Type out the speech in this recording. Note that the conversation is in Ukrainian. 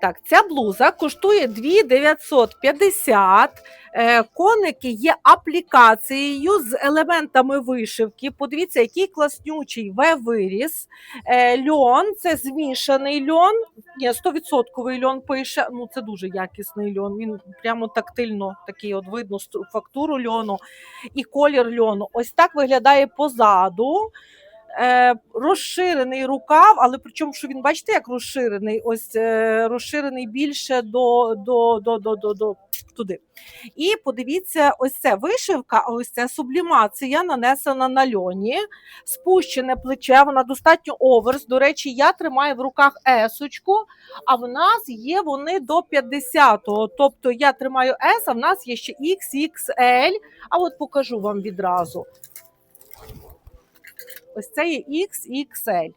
Так, ця блуза коштує 2950. Е, Коники є аплікацією з елементами вишивки. Подивіться, який класнючий В-виріс. Е, Льон це змішаний льон. Ні, 100% льон пише. Ну, це дуже якісний льон. Він прямо тактильно такий, от видно фактуру льону і колір льону. Ось так виглядає позаду. Е, розширений рукав, але причому, що він, бачите, як розширений, ось е, розширений більше до, до, до, до, до, до туди. І подивіться, ось це вишивка, ось ця сублімація нанесена на льоні, спущене плече, вона достатньо оверс. До речі, я тримаю в руках есочку, а в нас є вони до 50-го. Тобто я тримаю S, а в нас є ще XXL. А от покажу вам відразу. Ось це є X і XL.